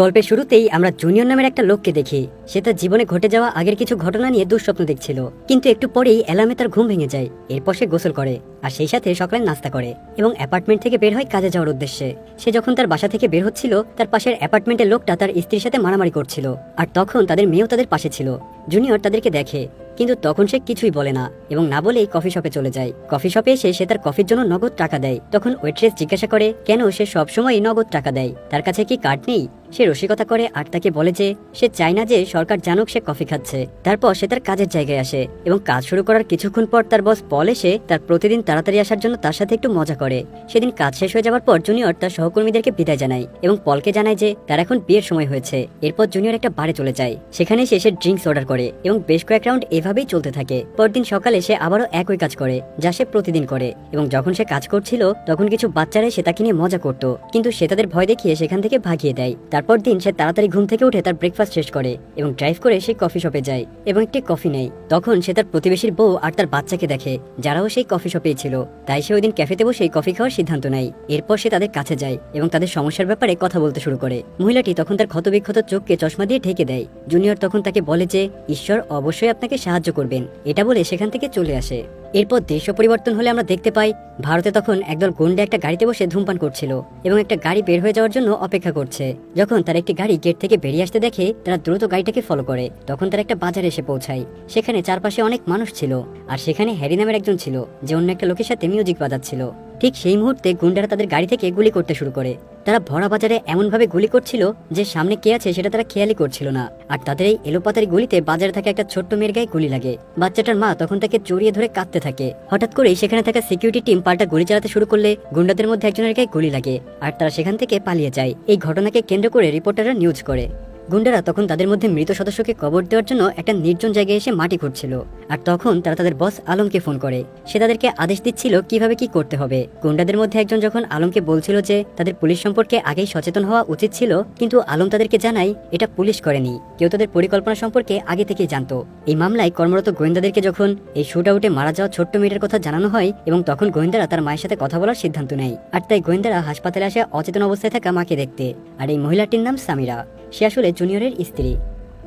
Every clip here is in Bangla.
গল্পের শুরুতেই আমরা জুনিয়র নামের একটা লোককে দেখি। সে তার জীবনে ঘটে যাওয়া আগের কিছু ঘটনা নিয়ে দুঃস্বপ্ন দেখছিল। কিন্তু একটু পরেই অ্যালামে তার ঘুম ভেঙে যায়। এরপর সে গোসল করে আর সেই সাথে সকালে নাস্তা করে এবং অ্যাপার্টমেন্ট থেকে বের হয় কাজে যাওয়ার উদ্দেশ্যে। সে যখন তার বাসা থেকে বের হচ্ছিল, তার পাশের অ্যাপার্টমেন্টের লোকটা তার স্ত্রীর সাথে মারামারি করছিল। আর তখন তাদের মেয়েও তাদের পাশে ছিল। জুনিয়র তাদেরকে দেখে, কিন্তু তখন সে কিছুই বলে না এবং না বলেই কফি শপে চলে যায়। কফি শপে এসে সে তার কফির জন্য নগদ টাকা দেয়। তখন ওয়েট্রেস জিজ্ঞাসা করে, কেন সে সবসময় নগদ টাকা দেয়? তার কাছে কি কার্ড নেই? সে রসিকতা করে আর তাকে বলে যে, সে চায় না যে সরকার জানুক সে কফি খাচ্ছে। তারপর সে তার কাজের জায়গায় আসে এবং কাজ শুরু করার কিছুক্ষণ পর তার বস পল এসে তার প্রতিদিন তাড়াতাড়ি আসার জন্য তার সাথে একটু মজা করে। সেদিন কাজ শেষ হয়ে যাওয়ার পর জুনিয়র তার সহকর্মীদেরকে বিদায় জানায় এবং পলকে জানায় যে, তার এখন বিয়ের সময় হয়েছে। এরপর জুনিয়র একটা বারে চলে যায়। সেখানে সে এসে ড্রিঙ্কস অর্ডার করে এবং বেশ কয়েক রাউন্ড এভাবেই চলতে থাকে। পরদিন সকালে সে আবারও একই কাজ করে, যা সে প্রতিদিন করে এবং যখন সে কাজ করছিল, তখন কিছু বাচ্চারা সে তাকে নিয়ে মজা করত। কিন্তু সে তাদের ভয় দেখিয়ে সেখান থেকে ভাগিয়ে দেয়। তারপর দিন সে তাড়াতাড়ি ঘুম থেকে উঠে তার ব্রেকফাস্ট শেষ করে এবং ড্রাইভ করে সে কফি শপে যায় এবং একটি কফি নেয়। তখন সে তার প্রতিবেশীর বউ আর তার বাচ্চাকে দেখে, যারাও সেই কফি শপেই ছিল। তাই সে ওই দিন ক্যাফেতে বসে কফি খাওয়ার সিদ্ধান্ত নেয়। এরপর সে তাদের কাছে যায় এবং তাদের সমস্যার ব্যাপারে কথা বলতে শুরু করে। মহিলাটি তখন তার ক্ষতবিক্ষত চোখকে চশমা দিয়ে ঢেকে দেয়। জুনিয়র তখন তাকে বলে যে, ঈশ্বর অবশ্যই আপনাকে সাহায্য করবেন। এটা বলে সেখান থেকে চলে আসে। এরপর দেশ পরিবর্তন হলে আমরা দেখতে পাই, ভারতে তখন একদল গুন্ডা একটা গাড়িতে বসে ধূমপান করছিল এবং একটা গাড়ি বের হয়ে যাওয়ার জন্য অপেক্ষা করছে। যখন তার একটি গাড়ি গেট থেকে বেরিয়ে আসতে দেখে, তারা দ্রুত গাড়িটাকে ফলো করে। তখন তার একটা বাজারে এসে পৌঁছায়। সেখানে চারপাশে অনেক মানুষ ছিল। আর সেখানে হ্যারি নামের একজন ছিল, যে অন্য একটা লোকের সাথে মিউজিক বাজাচ্ছিল। ঠিক সেই মুহূর্তে গুন্ডারা তাদের গাড়ি থেকে গুলি করতে শুরু করে। তারা ভরা বাজারে এমনভাবে গুলি করছিল যে সামনে কে আছে সেটা তারা খেয়ালই করছিল না। আর তাদের এই এলোপাতারি গুলিতে বাজারে থাকা একটা ছোট্ট মেয়ের গায়ে গুলি লাগে। বাচ্চাটার মা তখন তাকে জড়িয়ে ধরে কাঁদতে থাকে। হঠাৎ করেই সেখানে থাকা সিকিউরিটি টিম পাল্টা গুলি চালাতে শুরু করলে গুন্ডাদের মধ্যে একজনের গায়ে গুলি লাগে। আর তারা সেখান থেকে পালিয়ে যায়। এই ঘটনাকে কেন্দ্র করে রিপোর্টাররা নিউজ করে। গুন্ডারা তখন তাদের মধ্যে মৃত সদস্যকে কবর দেওয়ার জন্য একটা নির্জন জায়গায় এসে মাটি খুঁড়ছিল। আর তখন তারা তাদের বস আলমকে ফোন করে। সে তাদেরকে আদেশ দিচ্ছিল কীভাবে কি করতে হবে। গুন্ডাদের মধ্যে একজন যখন আলমকে বলছিল যে তাদের পুলিশ সম্পর্কে আগেই সচেতন হওয়া উচিত ছিল, কিন্তু আলম তাদেরকে জানায়, এটা পুলিশ করেনি। কেউ তাদের পরিকল্পনা সম্পর্কে আগে থেকেই জানতো। এই মামলায় কর্মরত গোয়েন্দাদেরকে যখন এই শুট আউটে মারা যাওয়া ছোট্ট মেয়েটার কথা জানানো হয় এবং তখন গোয়েন্দারা তার মায়ের সাথে কথা বলার সিদ্ধান্ত নেয়। আর তাই গোয়েন্দারা হাসপাতালে আসে অচেতন অবস্থায় থাকা মাকে দেখতে। আর এই মহিলাটির নাম সামিরা। সে আসলে জুনিয়রের স্ত্রী।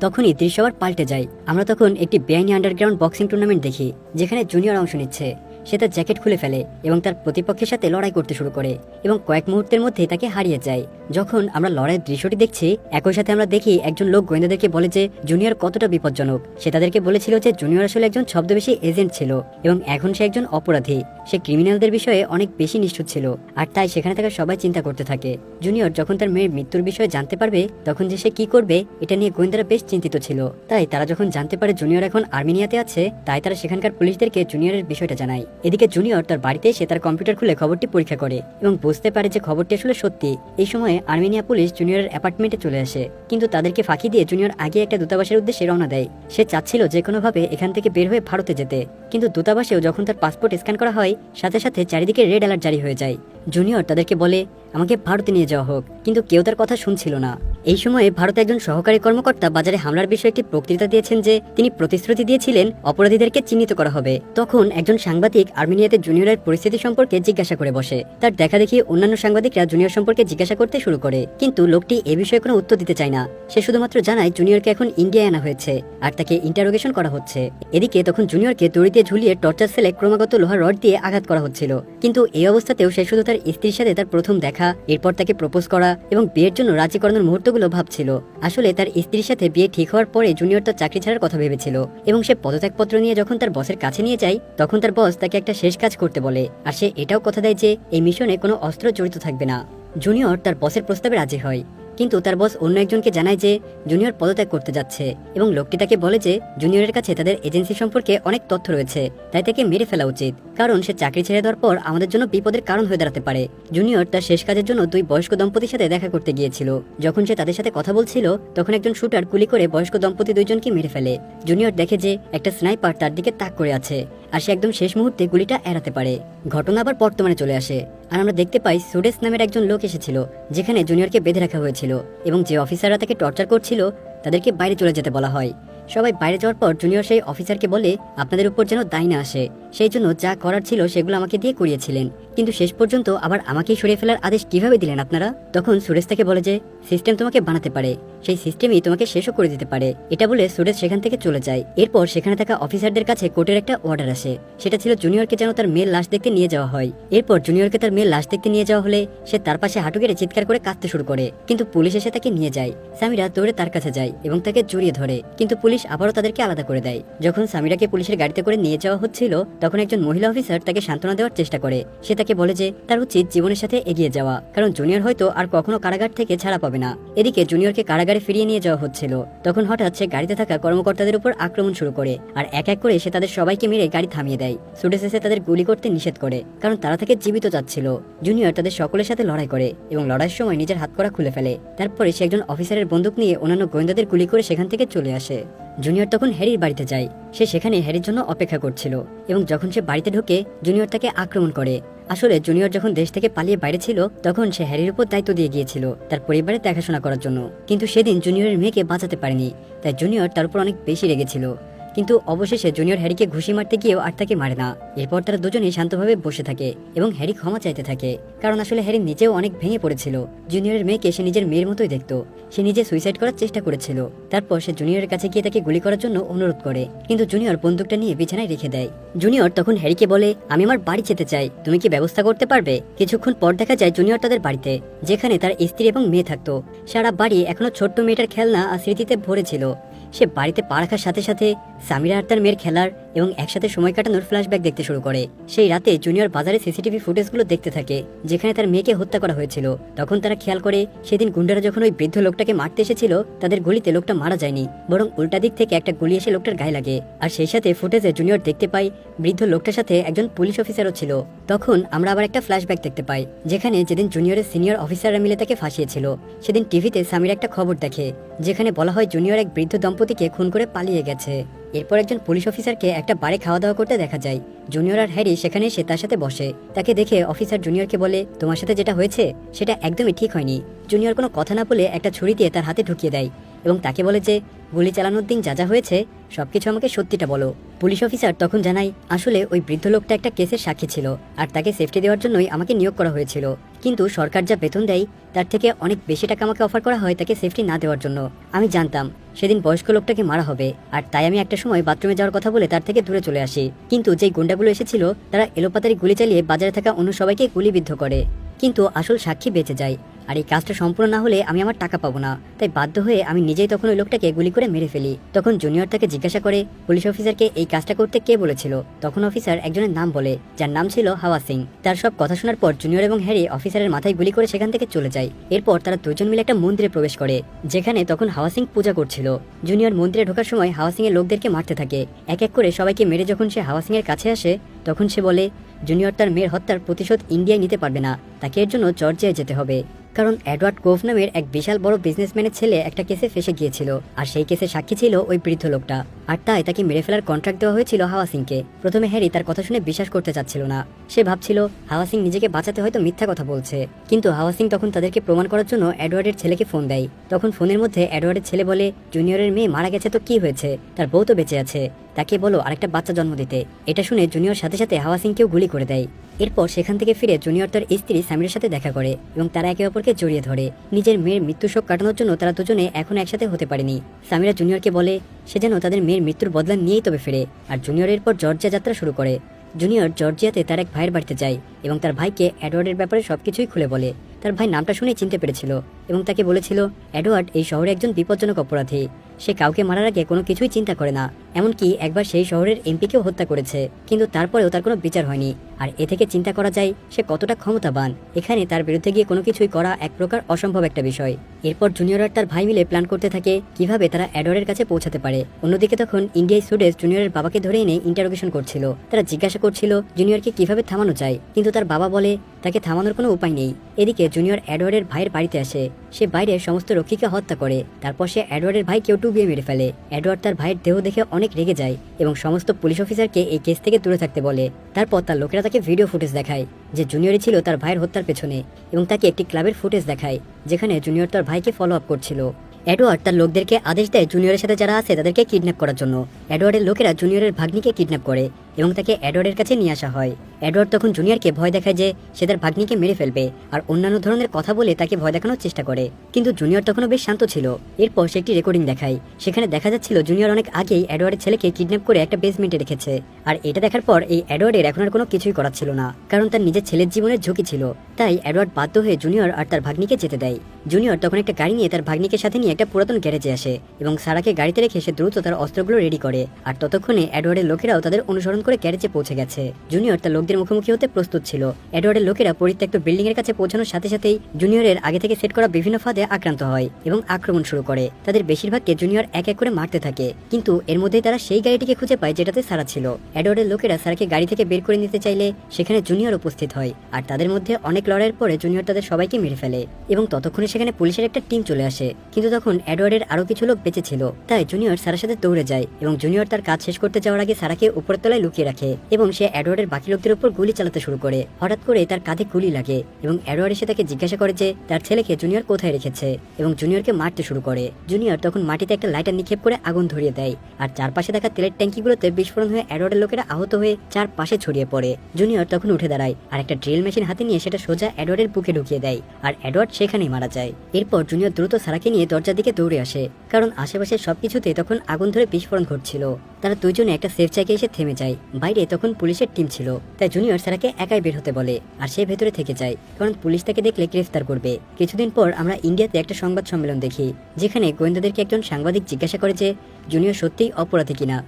তখনই দৃশ্য আবার পাল্টে যায়। আমরা তখন একটি বেআইনি আন্ডারগ্রাউন্ড বক্সিং টুর্নামেন্ট দেখি, যেখানে জুনিয়র অংশ নিচ্ছে। সে তার জ্যাকেট খুলে ফেলে এবং তার প্রতিপক্ষের সাথে লড়াই করতে শুরু করে এবং কয়েক মুহূর্তের মধ্যে তাকে হারিয়ে যায়। যখন আমরা লড়াইয়ের দৃশ্যটি দেখছি, একই সাথে আমরা দেখি একজন লোক গোয়েন্দাদেরকে বলে যে, জুনিয়র কতটা বিপজ্জনক? সে তাদেরকে বলেছিল যে, জুনিয়র আসলে একজন ছদ্মবেশী এজেন্ট ছিল এবং এখন সে একজন অপরাধী। সে ক্রিমিনালদের বিষয়ে অনেক বেশি নিষ্ঠুর ছিল, আর তাই সেখানে থাকা সবাই চিন্তা করতে থাকে। জুনিয়র যখন তার মেয়ের মৃত্যুর বিষয়ে জানতে পারবে, তখন যে সে কি করবে, এটা নিয়ে গোয়েন্দারা বেশ চিন্তিত ছিল। তাই তারা যখন জানতে পারে জুনিয়র এখন আর্মেনিয়াতে আছে, তাই তারা সেখানকার পুলিশদেরকে জুনিয়রের বিষয়টা জানায়। এদিকে জুনিয়র তার বাড়িতে এসে তার কম্পিউটার খুলে খবরটি পরীক্ষা করে এবং বুঝতে পারে যে খবরটি আসলে সত্যি। এই সময়ে আর্মেনিয়া পুলিশ জুনিয়রের অ্যাপার্টমেন্টে চলে আসে, কিন্তু তাদেরকে ফাঁকি দিয়ে জুনিয়র আগে একটা দূতাবাসের উদ্দেশ্যে রওনা দেয়। সে চাচ্ছিল যে কোনোভাবে এখান থেকে বের হয়ে ভারতে যেতে, কিন্তু দূতাবাসেও যখন তার পাসপোর্ট স্ক্যান করা হয় সাথে সাথে চারিদিকে রেড অ্যালার্ট জারি হয়ে যায়। জুনিয়র তাদেরকে বলে, আমাকে ভারতে নিয়ে যাওয়া হোক। কিন্তু কেউ তার কথা শুনছিল না। এই সময়ে ভারতে একজন সহকারী কর্মকর্তা বাজারে হামলার বিষয়ে একটি বক্তৃতা দিয়েছেন যে, তিনি প্রতিশ্রুতি দিয়েছিলেন অপরাধীদেরকে চিহ্নিত করা হবে। তখন একজন সাংবাদিক আর্মেনিয়াতে জুনিয়রের পরিস্থিতি সম্পর্কে জিজ্ঞাসা করে বসে। তার দেখা দেখি অন্যান্য সাংবাদিকরা জুনিয়র সম্পর্কে জিজ্ঞাসা করতে শুরু করে। কিন্তু লোকটি এ বিষয়ে কোনো উত্তর দিতে চায় না। সে শুধুমাত্র জানায়, জুনিয়রকে এখন ইন্ডিয়ায় আনা হয়েছে। আর তাকে ইন্টারোগেশন করা হচ্ছে। এদিকে তখন জুনিয়রকে দড়িতে ঝুলিয়ে টর্চার সেলে ক্রমাগত লোহার রড দিয়ে আঘাত করা হচ্ছিল। কিন্তু এই অবস্থাতেও সে শুধু তার স্ত্রীর সাথে তার প্রথম দেখা, এরপর তাকে প্রপোজ করা এবং বিয়ের জন্য রাজি করানোর মুহূর্তগুলো ভাবছিল। আসলে তার স্ত্রীর সাথে বিয়ে ঠিক হওয়ার পরে জুনিয়র তার চাকরি ছাড়ার কথা ভেবেছিল এবং সে পদত্যাগপত্র নিয়ে যখন তার বসের কাছে নিয়ে যায়, তখন তার বস তাকে একটা শেষ কাজ করতে বলে আর সে এটাও কথা দেয় যে, এই মিশনে কোনো অস্ত্র জড়িত থাকবে না। জুনিয়র তার বসের প্রস্তাবে রাজি হয়। কিন্তু তার বস অন্য একজনকে জানায় যে জুনিয়র পদত্যাগ করতে যাচ্ছে এবং লোকটি তাকে বলে যে জুনিয়রের কাছে তাদের এজেন্সি সম্পর্কে অনেক তথ্য রয়েছে, তাই তাকে মেরে ফেলা উচিত। কারণ সে চাকরি ছেড়ে দেওয়ার পর আমাদের জন্য বিপদের কারণ হয়ে দাঁড়াতে পারে। জুনিয়র তার শেষ কাজের জন্য দুই বয়স্ক দম্পতির সাথে দেখা করতে গিয়েছিল। যখন সে তাদের সাথে কথা বলছিল, তখন একজন শুটার গুলি করে বয়স্ক দম্পতি দুইজনকে মেরে ফেলে। জুনিয়র দেখে যে একটা স্নাইপার তার দিকে তাক করে আছে, আর সে একদম শেষ মুহূর্তে গুলিটা এড়াতে পারে। ঘটনা আবার বর্তমানে চলে আসে, আর আমরা দেখতে পাই সুডেস নামের একজন লোক এসেছিল, যেখানে জুনিয়রকে বেঁধে রাখা হয়েছিল। এবং যে অফিসাররা তাকে টর্চার করছিল, তাদেরকে বাইরে চলে যেতে বলা হয়। সবাই বাইরে যাওয়ার পর জুনিয়র সেই অফিসারকে বলে, আপনাদের উপর যেন দায় না আসে। সেই জন্য যা করার ছিল সেগুলো আমাকে দিয়ে করিয়েছিলেন। কিন্তু শেষ পর্যন্ত আবার আমাকেই সরিয়ে ফেলার আদেশ কীভাবে দিলেন আপনারা? তখন সুরেশ তাকে বলে যে, সিস্টেম তোমাকে বানাতে পারে। সেই সিস্টেমই তোমাকে শেষও করে দিতে পারে। এটা বলে সুরেশ সেখান থেকে চলে যায়। এরপর সেখানে থাকা অফিসারদের কাছে কোর্টের একটা অর্ডার আসে। সেটা ছিল জুনিয়রকে যেন তার মেয়ের লাশ দেখতে নিয়ে যাওয়া হয়। এরপর জুনিয়রকে তার মেয়ের লাশ দেখতে নিয়ে যাওয়া হলে সে তার পাশে হাঁটু গেড়ে চিৎকার করে কাঁদতে শুরু করে। কিন্তু পুলিশ এসে তাকে নিয়ে যায়। সামিরা দৌড়ে তার কাছে যায় এবং তাকে জড়িয়ে ধরে। কিন্তু পুলিশ আবারও তাদেরকে আলাদা করে দেয়। যখন সামিরাকে পুলিশের গাড়িতে করে নিয়ে যাওয়া হচ্ছিল, তখন একজন মহিলা অফিসার তাকে সান্ত্বনা দেওয়ার চেষ্টা করে। সে তাকে বলে যে তার উচিত জীবনের সাথে এগিয়ে যাওয়া, কারণ জুনিয়র হয়তো আর কখনো কারাগার থেকে ছাড়া পাবে না। এদিকে জুনিয়রকে কারাগারে ফিরিয়ে নিয়ে যাওয়া হচ্ছিল। তখন হঠাৎ সে গাড়িতে থাকা কর্মকর্তাদের উপর আক্রমণ শুরু করে, আর এক এক করে সে তাদের সবাইকে মেরে গাড়ি থামিয়ে দেয়। সুডেস এসে তাদের গুলি করতে নিষেধ করে, কারণ তারা তাকে জীবিত যাচ্ছিল জুনিয়র তাদের সকলের সাথে লড়াই করে এবং লড়াইয়ের সময় নিজের হাত করা খুলে ফেলে। তারপরে সে একজন অফিসারের বন্দুক নিয়ে অন্যান্য গোয়েন্দাদের গুলি করে সেখান থেকে চলে আসে। জুনিয়র তখন হ্যারির বাড়িতে যায়। সে সেখানে হ্যারির জন্য অপেক্ষা করছিল এবং যখন সে বাড়িতে ঢোকে, জুনিয়র তাকে আক্রমণ করে। আসলে জুনিয়র যখন দেশ থেকে পালিয়ে বাইরে ছিল, তখন সে হ্যারির উপর দায়িত্ব দিয়ে গিয়েছিল তার পরিবারের দেখাশোনা করার জন্য। কিন্তু সেদিন জুনিয়রের মেয়েকে বাঁচাতে পারেনি, তাই জুনিয়র তার উপর অনেক বেশি রেগেছিল। কিন্তু অবশেষে জুনিয়র হ্যারিকে ঘুষি মারতে গিয়েও আর তাকে মারে না। এরপর তারা দুজনেই শান্তভাবে বসে থাকে এবং হ্যারি ক্ষমা চাইতে থাকে। কারণ আসলে হ্যারি নিজেও অনেক ভেঙে পড়েছিল। জুনিয়রের মেয়েকে সে নিজের মেয়ের মতোই দেখতো। সে নিজে সুইসাইড করার চেষ্টা করেছিল। তারপর সে জুনিয়রের কাছে গিয়ে তাকে গুলি করার জন্য অনুরোধ করে। কিন্তু জুনিয়র বন্দুকটা নিয়ে বিছানায় রেখে দেয়। জুনিয়র তখন হ্যারিকে বলে, আমি আমার বাড়ি যেতে চাই। তুমি কি ব্যবস্থা করতে পারবে? কিছুক্ষণ পর দেখা যায় জুনিয়র তাদের বাড়িতে, যেখানে তার স্ত্রী এবং মেয়ে থাকতো। সারা বাড়ি এখনও ছোট্ট মেয়েটার খেলনা আর স্মৃতিতে ভরে ছিল। সে বাড়িতে পা রাখার সাথে সাথে সামিরা আর তার মেয়ের খেলার এবং একসাথে সময় কাটানোর ফ্ল্যাশব্যাক দেখতে শুরু করে। সেই রাতে জুনিয়র বাজারে সিসিটিভি ফুটেজগুলো দেখতে থাকে, যেখানে তার মেয়েকে হত্যা করা হয়েছিল। তখন তারা খেয়াল করে, সেদিন গুন্ডারা যখন ওই বৃদ্ধ লোকটাকে মারতে এসেছিল, তাদের গুলিতে লোকটা মারা যায়নি, বরং উল্টা দিক থেকে একটা গুলি এসে লোকটার গায়ে লাগে। আর সেই সাথে ফুটেজে জুনিয়র দেখতে পাই, বৃদ্ধ লোকটার সাথে একজন পুলিশ অফিসারও ছিল। তখন আমরা আবার একটা ফ্ল্যাশব্যাক দেখতে পাই, যেখানে যেদিন জুনিয়রের সিনিয়র অফিসাররা মিলে তাকে ফাঁসিয়েছিল, সেদিন টিভিতে সামির একটা খবর দেখে, যেখানে বলা হয় জুনিয়র এক বৃদ্ধ দম্পতিকে খুন করে পালিয়ে গেছে। এরপর একজন পুলিশ অফিসারকে একটা বারে খাওয়া দাওয়া করতে দেখা যায়। জুনিয়র আর হ্যারি সেখানে সে তার সাথে বসে। তাকে দেখে অফিসার জুনিয়রকে বলে, তোমার সাথে যেটা হয়েছে, সেটা একদমই ঠিক হয়নি। জুনিয়র কোনো কথা না বলে একটা ছুরি দিয়ে তার হাতে ঢুকিয়ে দেয়। এবং তাকে বলে যে, গুলি চালানোর দিন যা যা হয়েছে, সবকিছু আমাকে সত্যিটা বলো। পুলিশ অফিসার তখন জানায়, আসলে ওই বৃদ্ধ লোকটা একটা কেসের সাক্ষী ছিল আর তাকে সেফটি দেওয়ার জন্যই আমাকে নিয়োগ করা হয়েছিল। কিন্তু সরকার যা বেতন দেয়, তার থেকে অনেক বেশি টাকা আমাকে অফার করা হয় তাকে সেফটি না দেওয়ার জন্য। আমি জানতাম, সেদিন বয়স্ক লোকটাকে মারা হবে আর তাই আমি একটা সময় বাথরুমে যাওয়ার কথা বলে তার থেকে দূরে চলে আসি। কিন্তু যেই গুন্ডাগুলো এসেছিল, তারা এলোপাতারি গুলি চালিয়ে বাজারে থাকা অন্য সবাইকে গুলিবিদ্ধ করে। কিন্তু আসল সাক্ষী বেঁচে যায়। আর এই কাজটা সম্পূর্ণ না হলে আমি আমার টাকা পাবো না। তাই বাধ্য হয়ে আমি নিজেই তখন ওই লোকটাকে গুলি করে মেরে ফেলি। তখন জুনিয়র তাকে জিজ্ঞাসা করে, পুলিশ অফিসারকে এই কাজটা করতে কে বলেছিল? তখন অফিসার একজনের নাম বলে, যার নাম ছিল হাওয়া সিং। তার সব কথা শোনার পর জুনিয়র এবং হ্যারি অফিসারের মাথায় গুলি করে সেখান থেকে চলে যায়। এরপর তারা দুজন মিলে একটা মন্দিরে প্রবেশ করে, যেখানে তখন হাওয়া সিং পূজা করছিল। জুনিয়র মন্দিরে ঢোকার সময় হাওয়া সিং এর লোকদেরকে মারতে থাকে। এক এক করে সবাইকে মেরে যখন সে হাওয়া সিং এর কাছে আসে তখন সে বলে, জুনিয়র তার মেয়ের হত্যার প্রতিশোধ ইন্ডিয়ায় নিতে পারবে না। তাকে এর জন্য জর্জিয়ায় যেতে হবে। কারণ অ্যাডওয়ার্ড কোভ নামের এক বিশাল বড় বিজনেসম্যানের ছেলে একটা কেসে ফেসে গিয়েছিল। আর সেই কেসে সাক্ষী ছিল ওই বৃদ্ধ লোকটা। আর তাই তাকে মেরে ফেলার কন্ট্রাক্ট দেওয়া হয়েছিল হাওয়া সিংকে প্রথমে হ্যারি তার কথা শুনে বিশ্বাস করতে চাচ্ছিল না। সে ভাবছিল, হাওয়া সিং নিজেকে বাঁচাতে হয়তো মিথ্যা কথা বলছে। কিন্তু হাওয়া সিং তখন তাদেরকে প্রমাণ করার জন্য অ্যাডওয়ার্ডের ছেলেকে ফোন দেয়। তখন ফোনের মধ্যে অ্যাডওয়ার্ডের ছেলে বলে, জুনিয়রের মেয়ে মারা গেছে তো কি হয়েছে? তার বউ তো বেঁচে আছে। তাকে বলো আরেকটা বাচ্চা জন্ম দিতে। এটা শুনে জুনিয়র সাথে সাথে হাওয়া সিংকেও গুলি করে দেয়। এরপর সেখান থেকে ফিরে জুনিয়র তার স্ত্রী সামিরের সাথে দেখা করে এবং তারা একে অপরকে জড়িয়ে ধরে। নিজের মেয়ের মৃত্যু শোক কাটানোর জন্য তারা দুজনে এখন একসাথে হতে পারেনি। সামিরা জুনিয়রকে বলে, সে যেন তাদের মেয়ের মৃত্যুর বদলা নিয়েই তবে ফিরে। আর জুনিয়রের পর জর্জিয়া যাত্রা শুরু করে। জুনিয়র জর্জিয়াতে তার এক ভাইয়ের বাড়িতে যায় এবং তার ভাইকে অ্যাডওয়ার্ডের ব্যাপারে সবকিছুই খুলে বলে। তার ভাই নামটা শুনে চিনতে পেরেছিল এবং তাকে বলেছিল অ্যাডওয়ার্ড এই শহরে একজন বিপজ্জনক অপরাধী। সে কাউকে মারার আগে কোনো কিছুই চিন্তা করে না। এমনকি একবার সেই শহরের এমপিকেও হত্যা করেছে। কিন্তু তারপরেও তার কোনো বিচার হয়নি। আর এ থেকে চিন্তা করা যায়, সে কতটা ক্ষমতাবান। এখানে তার বিরুদ্ধে গিয়ে কোনো কিছুই করা এক প্রকার অসম্ভব একটা বিষয়। এরপর জুনিয়র আর তার ভাই মিলে প্ল্যান করতে থাকে, কীভাবে তারা অ্যাডোরের কাছে পৌঁছাতে পারে। অন্যদিকে তখন ইন্ডিয়ায় সুডেস জুনিয়রের বাবাকে ধরে এনে ইন্টারোগেশন করছিল। তারা জিজ্ঞাসা করছিল, জুনিয়রকে কীভাবে থামানো যায়? কিন্তু তার বাবা বলে তাকে থামানোর কোনো উপায় নেই। এদিকে জুনিয়র অ্যাডওয়ার্ডের ভাইয়ের বাড়িতে আসে। সে বাইরে সমস্ত রক্ষীকে হত্যা করে। তারপর সে অ্যাডওয়ার্ডের ভাইকেও ডুবিয়ে মেরে ফেলে। অ্যাডওয়ার্ড তার ভাইয়ের দেহ দেখে অনেক রেগে যায় এবং সমস্ত পুলিশ অফিসারকে এই কেস থেকে দূরে থাকতে বলে। তারপর তার লোকেরা তাকে ভিডিও ফুটেজ দেখায়, যে জুনিয়রই ছিল তার ভাইয়ের হত্যার পেছনে এবং তাকে একটি ক্লাবের ফুটেজ দেখায়, যেখানে জুনিয়র তার ভাইকে ফলো আপ করছিল। অ্যাডওয়ার্ড তার লোকদেরকে আদেশ দেয় জুনিয়রের সাথে যারা আছে তাদেরকে কিডন্যাপ করার জন্য। অ্যাডওয়ার্ডের লোকেরা জুনিয়রের ভাগ্নিকে কিডন্যাপ করে। এবং তাকে অ্যাডওয়ার্ডের কাছে নিয়ে আসা হয়। অ্যাডওয়ার্ড তখন জুনিয়রকে ভয় দেখায় যে সে তার ভাগ্নিকে মেরে ফেলবে আর অন্যান্য ধরনের কথা বলে তাকে ভয় দেখানোর চেষ্টা করে। কিন্তু জুনিয়র তখনও বেশ শান্ত ছিল। এরপর সে একটি রেকর্ডিং দেখায়। সেখানে দেখা যাচ্ছিল জুনিয়র অনেক আগেই অ্যাডওয়ার্ডের ছেলেকে কিডন্যাপ করে একটা বেসমেন্টে রেখেছে। আর এটা দেখার পর এই অ্যাডওয়ার্ডের এখন আর কোনো কিছুই করার ছিল না। কারণ তার নিজের ছেলের জীবনের ঝুঁকি ছিল। তাই অ্যাডওয়ার্ড বাধ্য হয়ে জুনিয়র আর তার ভাগ্নিকে যেতে দেয়। জুনিয়র তখন একটা গাড়ি নিয়ে তার ভাগ্নিকে সাথে নিয়ে একটা পুরাতন গ্যারেজে আসে এবং সারাকে গাড়িতে রেখে সে দ্রুত তার অস্ত্রগুলো রেডি করে। আর ততক্ষণে অ্যাডওয়ার্ডের লোকেরাও তাদের অনুসরণ করে ক্যারেজে পৌঁছে গেছে। জুনিয়র তার লোকদের মুখোমুখি হতে প্রস্তুত ছিল। অ্যাডওয়ার্ডের লোকেরা পরিত্যক্ত বিল্ডিং এর কাছে পৌঁছানোর সাথে সাথেই জুনিয়রের আগে থেকে সেট করা বিভিন্ন ফাঁদে আক্রান্ত হয় এবং আক্রমণ শুরু করে। তাদের বেশিরভাগকে জুনিয়র এক এক করে মারতে থাকে। কিন্তু এর মধ্যেই তারা সেই গাড়িটিকে খুঁজে পায় যেটাতে সারা ছিল। অ্যাডওয়ার্ডের লোকেরা সারাকে গাড়ি থেকে বের করে নিতে চাইলে সেখানে জুনিয়র উপস্থিত হয়। আর তাদের মধ্যে অনেক লড়াইয়ের পরে জুনিয়র তাদের সবাইকে মেরে ফেলে এবং ততক্ষণে সেখানে পুলিশের একটা টিম চলে আসে। কিন্তু তখন অ্যাডওয়ার্ডের আরও কিছু লোক বেঁচে ছিল। তাই জুনিয়র সারার সাথে দৌড়ে যায় এবং জুনিয়র তার কাজ শেষ করতে যাওয়ার আগে সারাকে উপরের তলায় লুকিয়ে রাখে এবং সে অ্যাডওয়ার্ডের বাকি লোকদের উপর গুলি চালাতে শুরু করে। হঠাৎ করে তার কাঁধে গুলি লাগে এবং অ্যাডওয়ার্ড এসে তাকে জিজ্ঞাসা করে যে, তার ছেলেকে জুনিয়র কোথায় রেখেছে? এবং জুনিয়রকে মারতে শুরু করে। জুনিয়র তখন মাটিতে একটা লাইটার নিক্ষেপ করে আগুন ধরিয়ে দেয় আর চারপাশে থাকা তেলের ট্যাঙ্কিগুলোতে বিস্ফোরণ হয়ে অ্যাডওয়ার্ডের লোকেরা আহত হয়ে চারপাশে ছড়িয়ে পড়ে। জুনিয়র তখন উঠে দাঁড়ায় আর একটা ড্রিল মেশিন হাতে নিয়ে সেটা সোজা অ্যাডওয়ার্ডের বুকে ঢুকিয়ে দেয় আর অ্যাডওয়ার্ড সেখানেই মারা যায়। এরপর জুনিয়র দ্রুত সারাকে নিয়ে দরজার দিকে দৌড়ে আসে, কারণ আশেপাশে সবকিছুতে তখন আগুন ধরে বিস্ফোরণ ঘটছিল। তারা দুইজনে একটা সেফ জায়গায় এসে থেমে যায়। বাইরে তখন পুলিশের টিম ছিল, তাই জুনিয়র সারাকে একাই বের হতে বলে, আর সে ভেতরে থেকে যায়, কারণ পুলিশ তাকে দেখলে গ্রেফতার করবে। কিছুদিন পর আমরা ইন্ডিয়াতে একটা সংবাদ সম্মেলন দেখি, যেখানে গোয়েন্দাদেরকে একজন সাংবাদিক জিজ্ঞাসা করে যে জুনিয়র সত্যিই অপরাধী কিনা?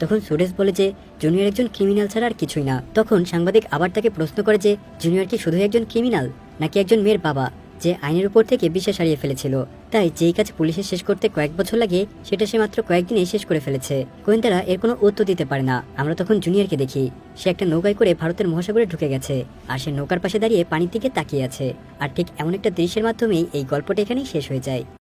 তখন সুরেশ বলে যে জুনিয়র একজন ক্রিমিনাল ছাড়া আর কিছুই না। তখন সাংবাদিক আবার তাকে প্রশ্ন করে যে জুনিয়র কি শুধু একজন ক্রিমিনাল নাকি একজন মেয়ের বাবা, যে আইনের উপর থেকে বিশ্বাস হারিয়ে ফেলেছিল? তাই যেই কাজ পুলিশের শেষ করতে কয়েক বছর লাগে, সেটা সে মাত্র কয়েকদিনে শেষ করে ফেলেছে। গোয়েন্দারা এর কোনো উত্তর দিতে পারে না। আমরা তখন জুনিয়রকে দেখি। সে একটা নৌকায় করে ভারতের মহাসাগরে ঢুকে গেছে। আর সে নৌকার পাশে দাঁড়িয়ে পানির দিকে তাকিয়ে আছে। আর ঠিক এমন একটা দৃশ্যের মাধ্যমেই এই গল্পটা এখানেই শেষ হয়ে যায়।